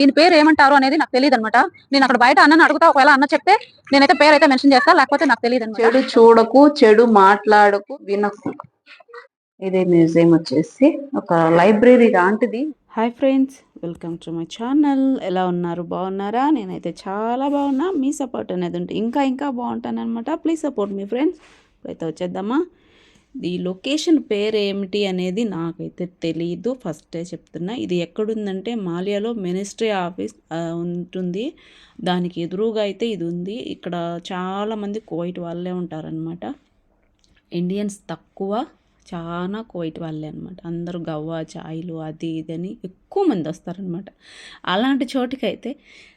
దీని పేరు ఏమంటారు అనేది నాకు తెలియదు అనమాట నేను అక్కడ బయట అన్నని అడుగుతా ఒకవేళ అన్న చెప్తే నేనైతే పేరు అయితే మెన్షన్ చేస్తా లేకపోతే నాకు తెలియదు అనమాట చెడు చూడకు చెడు మాట్లాడకు వినకు. ఇదే మ్యూజియం వచ్చేసి ఒక లైబ్రరీ లాంటిది. Hi friends welcome to my channel ఎలా ఉన్నారు? బాగున్నారా? నేనైతే చాలా బాగున్నా. మీ సపోర్ట్ అనేది ఉంటే ఇంకా ఇంకా బాగుంటాను అనమాట ప్లీజ్ సపోర్ట్ మీ ఫ్రెండ్స్ ఇప్పుడైతే వచ్చేద్దామా? ఈ లొకేషన్ పేరు ఏమిటి అనేది నాకైతే తెలియదు ఫస్టే చెప్తున్నా ఇది ఎక్కడుందంటే మాలియాలో మినిస్ట్రీ ఆఫీస్ ఉంటుంది. దానికి ఎదురుగా అయితే ఇది ఉంది. ఇక్కడ చాలామంది కోయిట్ వాళ్ళే ఉంటారనమాట ఇండియన్స్ తక్కువ చాలా కోయిట్ వాళ్ళే అనమాట అందరూ గవ్వ చాయ్లు అది ఇది అని ఎక్కువ మంది వస్తారనమాట అలాంటి చోటుకైతే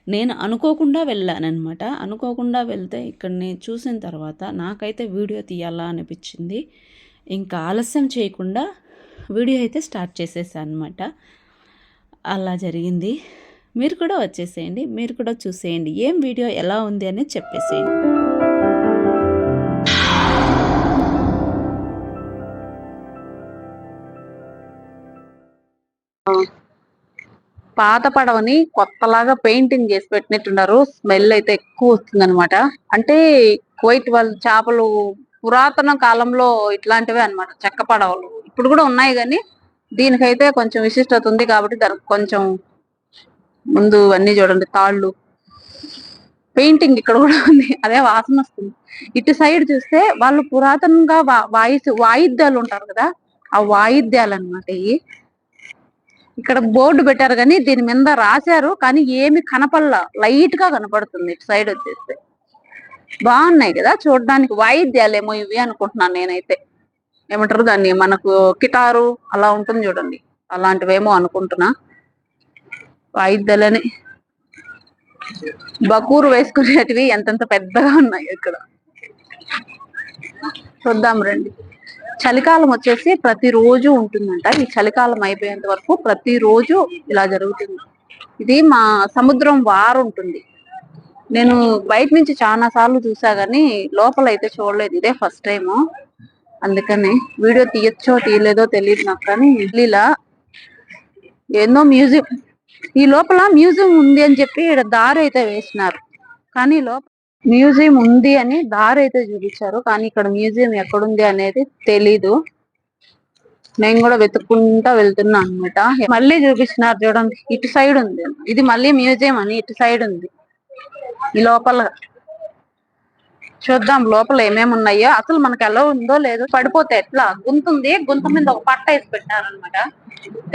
నేను అనుకోకుండా వెళ్ళానమాట అనుకోకుండా వెళ్తే ఇక్కడ నేను చూసిన తర్వాత నాకైతే వీడియో తీయాలా అనిపించింది. ఇంకా ఆలస్యం చేయకుండా వీడియో అయితే స్టార్ట్ చేసేసాను అనమాట అలా జరిగింది. మీరు కూడా వచ్చేసేయండి. మీరు కూడా చూసేయండి. ఏం వీడియో ఎలా ఉంది అనేది చెప్పేసేయండి. పాత పడవని కొత్తలాగా పెయింటింగ్ చేసి పెట్టినట్టున్నారు. స్మెల్ అయితే ఎక్కువ వస్తుంది అనమాట అంటే కువైట్ వాళ్ళు చేపలు పురాతన కాలంలో ఇట్లాంటివే అన్నమాట. చెక్క పడవలు ఇప్పుడు కూడా ఉన్నాయి కానీ దీనికైతే కొంచెం విశిష్టత ఉంది కాబట్టి దానికి కొంచెం ముందు అన్ని చూడండి తాళ్ళు. పెయింటింగ్ ఇక్కడ కూడా ఉంది. అదే వాసన వస్తుంది. ఇటు సైడ్ చూస్తే వాళ్ళు పురాతనంగా వాయిస్ వాయిద్యాలు ఉంటారు కదా ఆ వాయిద్యాలు అన్నమాట ఇవి. ఇక్కడ బోర్డు పెట్టారు కానీ దీని మీద రాశారు కానీ ఏమి కనపడలా. లైట్గా కనపడుతుంది ఇటు సైడ్ వచ్చేస్తే. బాగున్నాయి కదా. చూడడానికి వాయిద్యాలేమో ఇవి అనుకుంటున్నాను నేనైతే. ఏమంటారు దాన్ని? మనకు కిటారు అలా ఉంటుంది చూడండి. అలాంటివేమో అనుకుంటున్నా. వాయిద్యాలని బకూరు వేసుకునేటివి ఎంతెంత పెద్దగా ఉన్నాయి ఇక్కడ. చూద్దాం రండి. చలికాలం వచ్చేసి ప్రతిరోజు ఉంటుందంట. ఈ చలికాలం అయిపోయేంత వరకు ప్రతిరోజు ఇలా జరుగుతుంది. ఇది మా సముద్రం వారు ఉంటుంది. నేను బయట నుంచి చాలా సార్లు చూసా గానీ లోపల అయితే చూడలేదు. ఇదే ఫస్ట్ టైం అందుకని వీడియో తీయచ్చో తీయలేదో తెలియదు నాకు కానీ ఇలా ఎన్నో మ్యూజియం ఈ లోపల మ్యూజియం ఉంది అని చెప్పి ఇక్కడ దారి అయితే వేసినారు. కానీ లోపల మ్యూజియం ఉంది అని దారి అయితే చూపించారు. కానీ ఇక్కడ మ్యూజియం ఎక్కడుంది అనేది తెలీదు. నేను కూడా వెతుక్కుంటా వెళ్తున్నా అన్నమాట. మళ్ళీ చూపిస్తున్నారు చూడండి ఇటు సైడ్ ఉంది. ఇది మళ్ళీ మ్యూజియం అని ఇటు సైడ్ ఉంది. ఈ లోపల చూద్దాం లోపల ఏమేమి ఉన్నాయో. అసలు మనకి ఎలా ఉందో లేదో పడిపోతే ఎట్లా? గుంతుంది గుంత మీద ఒక పట్ట వేసి పెట్టారనమాట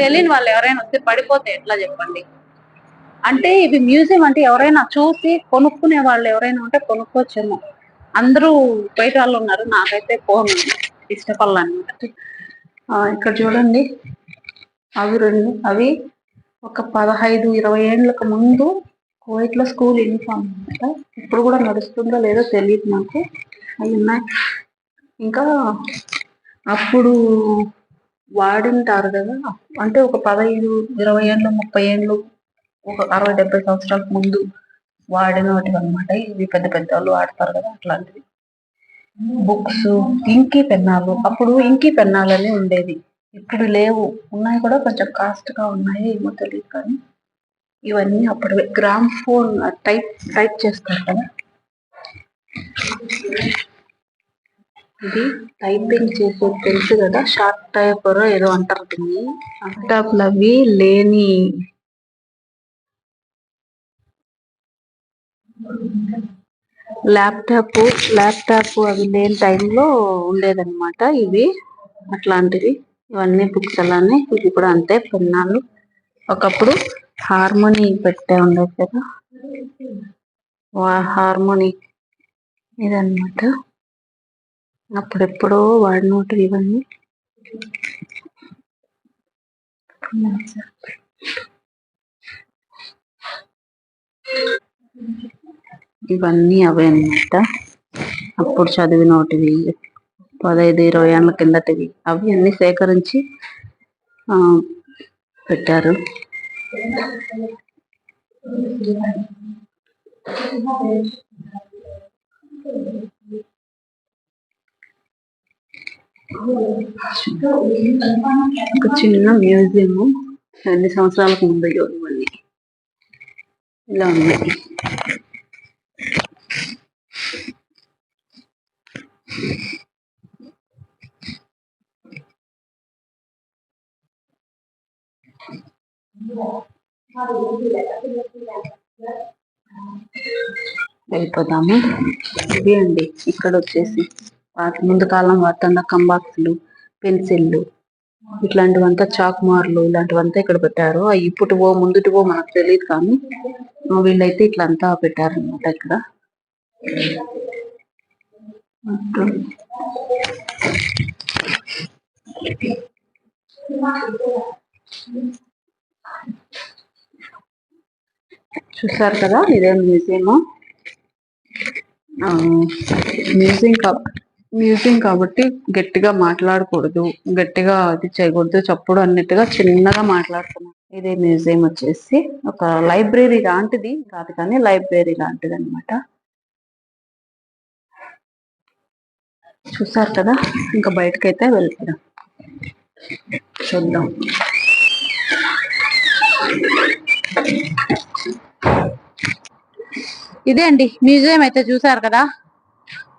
తెలియని వాళ్ళు ఎవరైనా వస్తే పడిపోతే ఎట్లా చెప్పండి? అంటే ఇవి మ్యూజియం అంటే ఎవరైనా చూసి కొనుక్కునే వాళ్ళు ఎవరైనా ఉంటే కొనుక్కోవచ్చేమో. అందరూ బయట వాళ్ళు ఉన్నారు. నాకైతే ఫోన్ ఇష్టపడాలన్నమాట. ఇక్కడ చూడండి. అవి రెండు అవి ఒక పదహైదు ఇరవై ఏళ్ళకు ముందు కువైట్ స్కూల్ యూనిఫామ్ అనమాట ఇప్పుడు కూడా నడుస్తుందో లేదో తెలియదు నాకు. అవి ఉన్నాయి. ఇంకా అప్పుడు వాడింటారు కదా. అంటే ఒక పదహైదు ఇరవై ఏళ్ళు ముప్పై ఏళ్ళు ఒక అరవై డెబ్బై సంవత్సరాల ముందు వాడినవి అనమాట ఇవి పెద్ద పెద్ద వాళ్ళు వాడతారు కదా అట్లాంటివి. బుక్స్ ఇంకీ పెన్నాలు. అప్పుడు ఇంకీ పెన్నాలని ఉండేది. ఇప్పుడు లేవు. ఉన్నాయి కూడా కొంచెం కాస్ట్గా ఉన్నాయి ఏమో తెలియదు కానీ ఇవన్నీ అప్పుడు గ్రామ్ ఫోన్ టైప్ టైప్ చేస్తారు కదా. ఇది టైపింగ్ చేసేది తెలుసు కదా షార్ట్ టైపర్ ఏదో అంటారు దీన్ని. ల్యాప్టాప్లు అవి లేని. ల్యాప్టాప్ ల్యాప్టాప్ అవి లేని టైంలో ఉండేదన్నమాట ఇవి అట్లాంటివి ఇవన్నీ బుక్స్ అలానే ఇవి కూడా అంతే పెన్నాలు. ఒకప్పుడు హార్మోనీ పెట్టే ఉండదు కదా? హార్మోనీ ఇదన్నమాట. అప్పుడెప్పుడో వాడినోటి ఇవన్నీ. ఇవన్నీ అవే అన్నమాట. అప్పుడు చదివినోటివి పదహైదు ఇరవై ఏళ్ళ కిందటివి అవి అన్ని సేకరించి ఆ, పెట్టారు. ఒక చిన్న మ్యూజియం ఎన్ని సంవత్సరాలకు ముందు ఇవన్నీ ఇలా ఉంది వెళ్ళిపోదాము ఇది అండి ఇక్కడ వచ్చేసి వాటి ముందు కాలం వాడుతున్న కంబాక్స్లు పెన్సిళ్ళు ఇట్లాంటివంతా చాకుమార్లు ఇలాంటివంతా ఇక్కడ పెట్టారు. అవి ఇప్పుటివో ముందుటివో మనకు తెలియదు కానీ వీళ్ళైతే ఇట్లా అంతా పెట్టారనమాట ఇక్కడ. చూసారు కదా ఇదే మ్యూజియం? మ్యూజియం కా మ్యూజియం కాబట్టి గట్టిగా మాట్లాడకూడదు. గట్టిగా ఇది చేయకూడదు. చప్పుడు అన్నట్టుగా చిన్నగా మాట్లాడుతున్నాం. ఇదే మ్యూజియం వచ్చేసి ఒక లైబ్రరీ లాంటిది. కాదు కానీ లైబ్రరీ లాంటిది అనమాట చూసారు కదా? ఇంకా బయటకైతే వెళ్తున్నాం చూద్దాం. ఇదే అండి మ్యూజియం అయితే చూసారు కదా?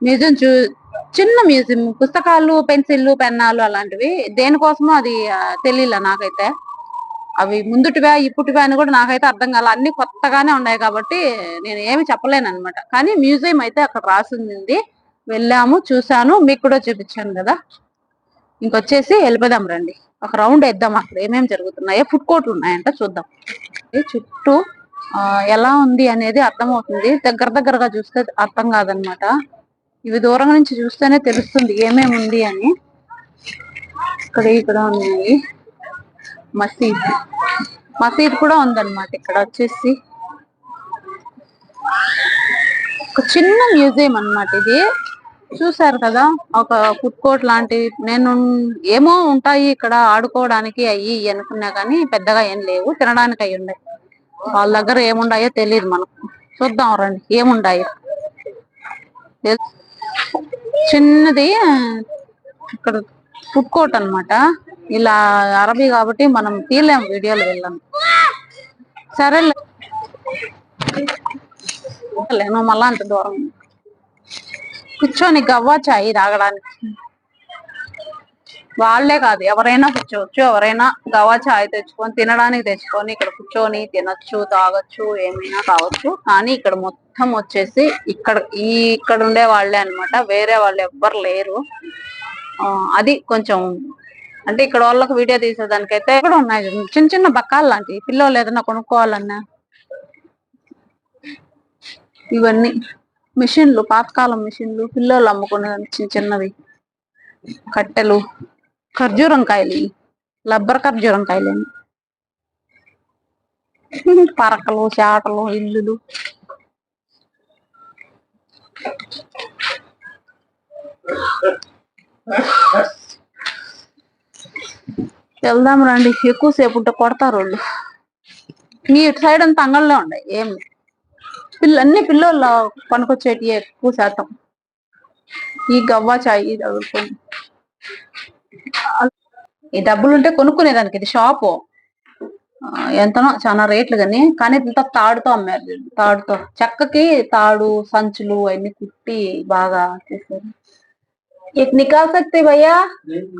మ్యూజియం చూ చిన్న మ్యూజియం పుస్తకాలు పెన్సిళ్ళు పెన్నాలు అలాంటివి. దేనికోసమో అది తెలియలే నాకైతే. అవి ముందుటివా ఇప్పుటివా అని కూడా నాకైతే అర్థం కాలే. అన్ని కొత్తగానే ఉన్నాయి కాబట్టి నేను ఏమి చెప్పలేను అనమాట కానీ మ్యూజియం అయితే అక్కడ రాసింది. వెళ్ళాము చూసాను మీకు కూడా చూపించాను కదా? ఇంకొచ్చేసి వెళ్ళిపోదాం రండి. ఒక రౌండ్ వేద్దాం అక్కడ ఏమేమి జరుగుతున్నాయో. ఫుడ్ కోర్ట్లు ఉన్నాయంట చూద్దాం. చుట్టూ ఎలా ఉంది అనేది అర్థమవుతుంది. దగ్గర దగ్గరగా చూస్తే అర్థం కాదనమాట. ఇవి దూరం నుంచి చూస్తేనే తెలుస్తుంది ఏమేమి ఉంది అని. ఇక్కడ ఇక్కడ ఉన్నాయి. మసీద్. మసీద్ కూడా ఉందన్నమాట ఇక్కడ వచ్చేసి. ఒక చిన్న మ్యూజియం అన్నమాట ఇది. చూసారు కదా ఒక ఫుడ్ కోర్ట్ లాంటివి నేను ఏమో ఉంటాయి ఇక్కడ ఆడుకోవడానికి అయ్యి అనుకున్నా కానీ పెద్దగా ఏం లేవు తినడానికి అయి ఉన్నాయి. వాళ్ళ దగ్గర ఏముండాయో తెలియదు మనకు. చూద్దాం రండి ఏముండాయో. చిన్నది ఇక్కడ ఫుడ్ కోర్ట్ అన్నమాట. ఇలా అరబీ కాబట్టి మనం తీయలేము వీడియోలు వెళ్ళాము సరే నువ్వు మళ్ళా అంత దూరం. కూర్చొని గవ్వ చాయ్ తాగడానికి. వాళ్ళే కాదు ఎవరైనా కూర్చోవచ్చు ఎవరైనా గవా చాయ్ తెచ్చుకొని తినడానికి తెచ్చుకొని ఇక్కడ కూర్చొని తినొచ్చు తాగొచ్చు ఏమైనా కావచ్చు. కానీ ఇక్కడ మొత్తం వచ్చేసి ఇక్కడ ఈ ఇక్కడ ఉండే వాళ్ళే అన్నమాట. వేరే వాళ్ళు ఎవ్వరు లేరు. ఆ, అది కొంచెం అంటే ఇక్కడ వాళ్ళకి వీడియో తీసేదానికైతే ఇక్కడ ఉన్నాయి. చిన్న చిన్న బక్కాలు లాంటివి. పిల్లలు ఏదైనా కొనుక్కోవాలన్నా. ఇవన్నీ. మిషన్లు పాతకాలం మిషన్లు పిల్లలు అమ్ముకునే చిన్న చిన్నవి. కట్టెలు ఖర్జూరం కాయలు లబ్బర్ ఖర్జూరం కాయలు పరకలు చేటలు ఇల్లులు. వెళ్దాం రండి. ఎక్కువసేపు ఉంటే కొడతారు వాళ్ళు. మీ ఇటు సైడ్ అంతా అంగంలో ఉన్నాయి ఏమి పిల్ల అన్ని పిల్లలు పనికొచ్చేటి ఎక్కువ శాతం ఈ గవ్వా చాయ్ ఇది తగులుకొని ఈ డబ్బులు ఉంటే కొనుక్కునేదానికి ఇది షాపు ఆ, ఎంతనో చాలా రేట్లు కానీ కానీ ఇంత తాడుతో అమ్మారు వీళ్ళు. తాడుతో చెక్కకి తాడు సంచులు అవన్నీ కుట్టి బాగా చేశారు एक निकाल सकते भैया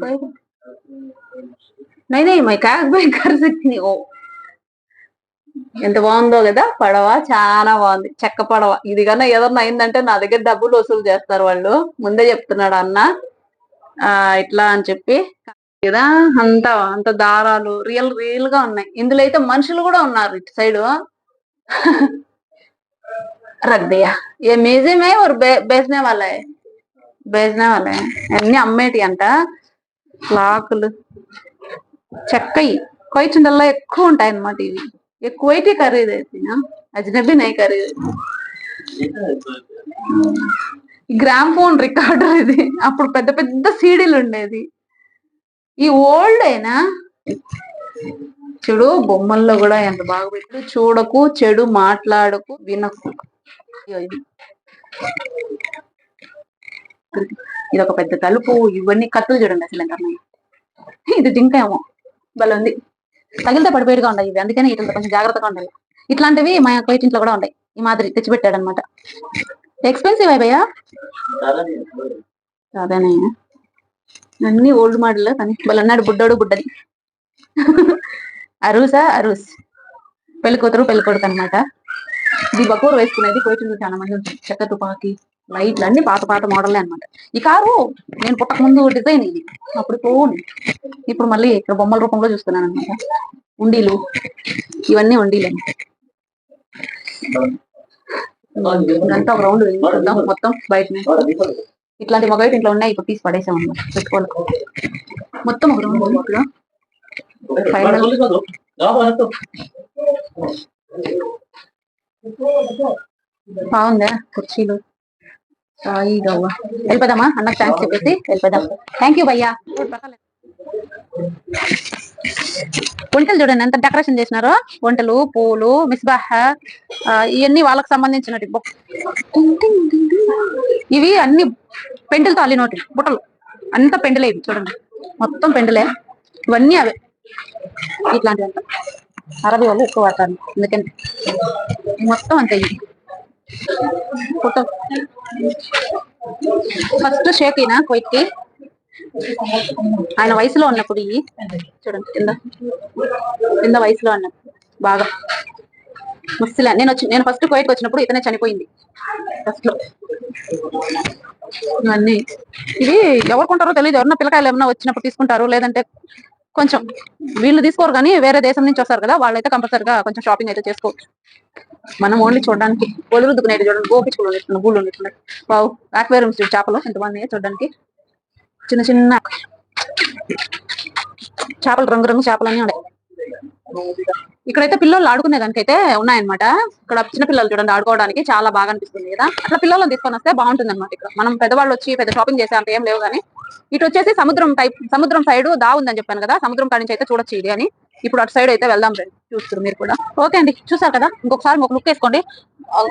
कोई नहीं नहीं मैं कैश भी कर सकती हूँ ఎంత బాగుందో కదా పడవ చాలా బాగుంది. చెక్క పడవ. ఇది కన్నా ఏదన్నా అయిందంటే నా దగ్గర డబ్బులు వసూలు చేస్తారు వాళ్ళు. ముందే చెప్తున్నాడు అన్న. ఆ ఇట్లా అని చెప్పి. కదా అంత అంత దారాలు రియల్ రియల్గా ఉన్నాయి. ఇందులో అయితే మనుషులు కూడా ఉన్నారు ఇటు సైడ్ రద్దయ్య ఏ మ్యూజియమే ఒక బేస్నే వాళ్ళే బేజ్నే వాళ్ళే అన్ని అమ్మేటి అంట. క్లాకులు చెక్కయి. కొయ్యుండల్లా ఎక్కువ ఉంటాయి అన్నమాట ఇవి. ఎక్కువైతే ఖరీదు అయితే అజ్నబీ నై ఖరీదు గ్రామ్ ఫోన్ రికార్డర్ ఇది అప్పుడు పెద్ద పెద్ద సీడీలు ఉండేది ఈ ఓల్డ్ అయినా చెడు బొమ్మల్లో కూడా ఎంత బాగా పెట్టు చూడకు చెడు మాట్లాడకు వినకు అయ్యో ఇది ఒక పెద్ద తలుపు ఇవన్నీ కత్తులు చూడండి అసలు ఎంత ఇది జింక ఏమో భలే ఉంది తగిలితే పడిపోయిగా ఉండవు ఇవి. అందుకని ఇట్లా కొంచెం జాగ్రత్తగా ఉండాలి. ఇట్లాంటివి మా కొయ్య ఇంట్లో కూడా ఉన్నాయి ఈ మాదిరి తెచ్చిపెట్టాడు అనమాట ఎక్స్పెన్సివ్ అయిపోయా కాదనే అన్ని ఓల్డ్ మోడల్ కానీ వాళ్ళు అన్నాడు బుడ్డోడు బుడ్డది. అరూసా అరూస్. పెళ్ళి కూతురు పెళ్ళి కొడుకు అనమాట. ఇది బకూరు వేసుకునేది కోయిట్లో చాలా మంది ఉంటుంది చెక్క తుపాకి. లైట్లు అన్ని పాత పాత మోడలే అనమాట ఈ కారు నేను పుట్టక ముందు డిజైన్ ఇది. అప్పుడు ఫోన్ ఇప్పుడు మళ్ళీ ఇక్కడ బొమ్మల రూపంలో చూస్తున్నాను అనమాట ఉండీలు. ఇవన్నీ ఉండీలు. ఇదంతా ఒక రౌండ్ చూద్దాం మొత్తం బయట ఇట్లాంటి మగ ఇంట్లో ఉన్నాయి ఇప్పుడు తీసి పడేసాం పెట్టుకోవాలి. మొత్తం ఒక రౌండ్ ఇక్కడ. ఫైనల్ బాగుందా కుర్చీలు? సాయి వెళ్ళిపోదామా? అన్నకు థ్యాంక్స్ చెప్పేసి వెళ్ళిపోదాం. థ్యాంక్ యూ భయ్యా. వంటలు చూడండి ఎంత డెకరేషన్ చేసినారో. వంటలు పూలు మిస్బాహ్ ఇవన్నీ వాళ్ళకి సంబంధించినవి ఇవి అన్ని పెంటలతో అల్లినోటి బుట్టలు. అంత పెండలే ఇవి చూడండి. మొత్తం పెండలే ఇవన్నీ అవే. ఇట్లాంటివి అరబీ వాళ్ళు ఎక్కువ వాడతారు. ఎందుకంటే మొత్తం అంతే ఇవి. బుట్టలు ఫస్ట్ షేక్ అయినా కొయిట్కి ఆయన వయసులో ఉన్నప్పుడు ఇవి చూడండి కింద. కింద వయసులో ఉన్నప్పుడు బాగా. ముస్లిం నేను వచ్చి నేను ఫస్ట్ కోయిట్కి వచ్చినప్పుడు ఇతనే చనిపోయింది. ఫస్ట్లో. ఇవన్నీ. ఇవి ఎవరు కొంటారో తెలియదు ఎవరన్నా పిల్లకాయలు ఏమన్నా వచ్చినప్పుడు తీసుకుంటారు లేదంటే కొంచెం వీళ్ళు తీసుకోరు కానీ వేరే దేశం నుంచి వస్తారు కదా వాళ్ళైతే కంపల్సరిగా కొంచెం షాపింగ్ అయితే చేసుకోవచ్చు మనం ఓన్లీ చూడడానికి ఒళ్ళు చూడండి. గోపించుకోవడం ఉన్నట్టున్నాయి గూళ్ళు ఉన్నట్టున్నాయి వావ్ ఆక్వేరియం చేపలు ఎంతమంది చూడడానికి. చిన్న చిన్న చేపలు రంగు రంగు చేపలన్నీ ఉన్నాయి. ఇక్కడైతే పిల్లలు ఆడుకునే దానికైతే ఉన్నాయన్నమాట. ఇక్కడ చిన్న పిల్లలు చూడండి ఆడుకోవడానికి చాలా బాగా అనిపిస్తుంది కదా. అట్లా పిల్లలను తీసుకొని వస్తే బాగుంటుంది అనమాట ఇక్కడ. మనం పెద్దవాళ్ళు వచ్చి పెద్ద షాపింగ్ చేసే అంత ఏం లేవు కానీ ఇటు వచ్చేసి సముద్రం టైప్ సముద్రం సైడ్ దా ఉందని చెప్పాను కదా. సముద్రం కాడి నుంచి అయితే చూడొచ్చు ఇది అని. ఇప్పుడు అటు సైడ్ అయితే వెళ్దాం రండి చూస్తారు మీరు కూడా. ఓకే అండి. చూసారు కదా? ఇంకొకసారి ఇంకొక లుక్ వేసుకోండి.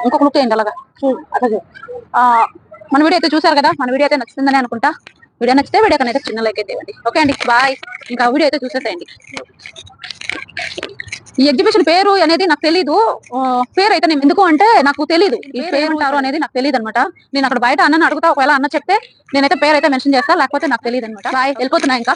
ఇంకొక లుక్ వేయండి అలాగా. అలాగే ఆ, మన వీడియో అయితే చూసారు కదా? మన వీడియో అయితే నచ్చిందని అనుకుంటా. వీడియో నచ్చితే వీడియో కన్నా అయితే చిన్న లైక్ అయితే ఇవ్వండి. ఓకే అండి. బాయ్. ఇంకా వీడియో అయితే చూసేసేయండి. ఈ ఎగ్జిబిషన్ పేరు అనేది నాకు తెలీదు. పేరు అయితే నేను ఎందుకు అంటే నాకు తెలీదు. ఈ పేరు ఉంటారు అనేది నాకు తెలియదు అనమాట నేను అక్కడ బయట అన్నని అడుగుతా ఒకవేళ అన్న చెప్తే నేనైతే పేరు అయితే మెన్షన్ చేస్తా లేకపోతే నాకు తెలియదు అనమాట బాయ్ వెళ్ళిపోతున్నా ఇంకా.